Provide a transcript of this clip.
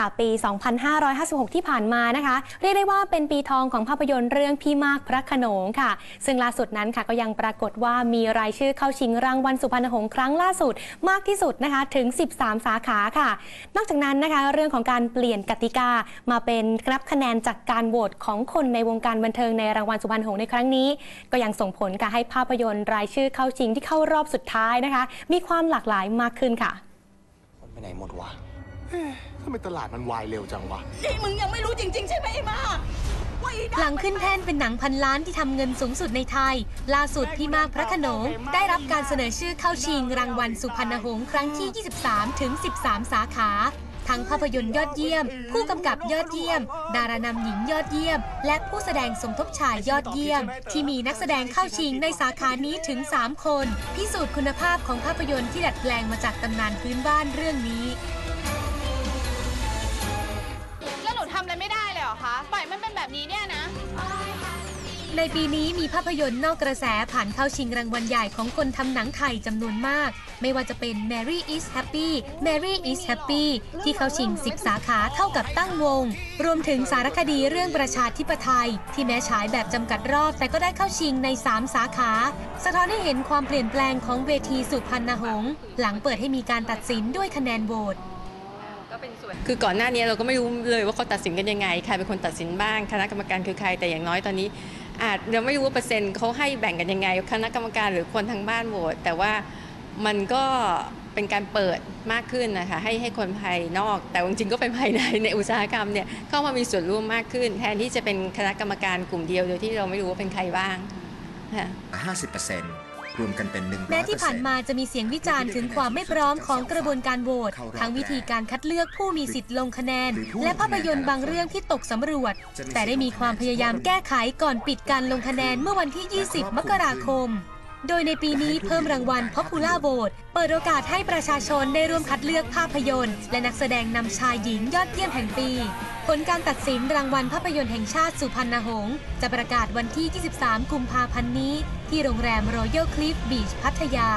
ค่ะ ปี 2556 ที่ผ่านมานะคะ เรียกได้ว่าเป็นปีทองของภาพยนตร์เรื่องพี่มากพระขนงค่ะ ซึ่งล่าสุดนั้นค่ะก็ยังปรากฏว่ามีรายชื่อเข้าชิงรางวัลสุพรรณหงส์ครั้งล่าสุดมากที่สุดนะคะถึง 13 สาขาค่ะ นอกจากนั้นนะคะเรื่องของการเปลี่ยนกติกามาเป็นนับคะแนนจากการโหวตของคนในวงการบันเทิงในรางวัลสุพรรณหงส์ในครั้งนี้ ก็ยังส่งผลการให้ภาพยนตร์รายชื่อเข้าชิงที่เข้ารอบสุดท้ายนะคะ มีความหลากหลายมากขึ้นค่ะ คนไปไหนหมดวะ เอ๊ะทำไมตลาดมันวายเร็วจังวะ นี่มึงยังไม่รู้จริง ๆ ใช่ไหมไอ้มาว่าอีดาหลังขึ้นแท่นเป็นหนังพันล้านที่ทำเงินสูงสุดในไทย ล่าสุดพี่มากพระโขนง ได้รับการเสนอชื่อเข้าชิงรางวัลสุพรรณหงส์ครั้งที่ 23 ถึง 13 สาขา ทั้งภาพยนตร์ยอดเยี่ยม ผู้กำกับยอดเยี่ยม ดารานำหญิงยอดเยี่ยม และผู้แสดงสมทบชายยอดเยี่ยม ที่มีนักแสดงเข้าชิงในสาขานี้ถึง 3 คน พิสูจน์คุณภาพของภาพยนตร์ที่ดัดแปลงมาจากตำนานพื้นบ้านเรื่องนี้ ปล่อยมันเป็นแบบนี้เนี่ยนะ ในปีนี้มีภาพยนตร์นอกกระแสผ่านเข้าชิงรางวัลใหญ่ของคนทำหนังไทยจำนวนมาก ไม่ว่าจะเป็น Mary is Happy Mary is Happy ที่เข้าชิง 10 สาขาเท่ากับตั้งวง รวมถึงสารคดีเรื่องประชาธิปไตย ที่แม้ฉายแบบจำกัดรอบแต่ก็ได้เข้าชิงใน 3 สาขา สะท้อนให้เห็นความเปลี่ยนแปลงของเวทีสุพรรณหงษ์หลังเปิดให้มีการตัดสินด้วยคะแนนโหวต คือก่อนหน้านี้เราก็ไม่รู้เลยว่าเขาตัดสินกันยังไง ใครเป็นคนตัดสินบ้าง คณะกรรมการคือใครแต่อย่างน้อยตอนนี้ อาจเราไม่รู้ว่าเปอร์เซ็นต์เขาให้แบ่งกันยังไง คณะกรรมการหรือคนทางบ้านโหวตแต่ว่ามันก็เป็นการเปิดมากขึ้นนะคะให้ให้คนภายนอก แต่จริงๆก็เป็นภายในในอุตสาหกรรมเนี่ยเข้ามามีส่วนร่วมมากขึ้น แทนที่จะเป็นคณะกรรมการกลุ่มเดียวโดยที่เราไม่รู้ว่าเป็นใครบ้างค่ะ50% รวมกันเป็น100%แม้ที่ผ่านมาจะมีเสียงวิจารณ์ถึงความไม่พร้อมของกระบวนการโหวตทั้งวิธีการคัดเลือกผู้มีสิทธิ์ลงคะแนน และภาพยนตร์บางเรื่องที่ตกสำรวจ แต่ได้มีความพยายามแก้ไขก่อนปิดการลงคะแนนเมื่อวันที่ 20 มกราคม โดยในปีนี้เพิ่มรางวัล Popular Vote เปิดโอกาสให้ประชาชนได้ร่วมคัดเลือกภาพยนตร์ และนักแสดงนำชายหญิงยอดเยี่ยมแห่งปี ผลการตัดสินรางวัลภาพยนตร์แห่งชาติสุพรรณหงษ์จะประกาศวันที่ 23 กุมภาพันธ์นี้ ที่โรงแรม Royal Cliff Beach พัทยา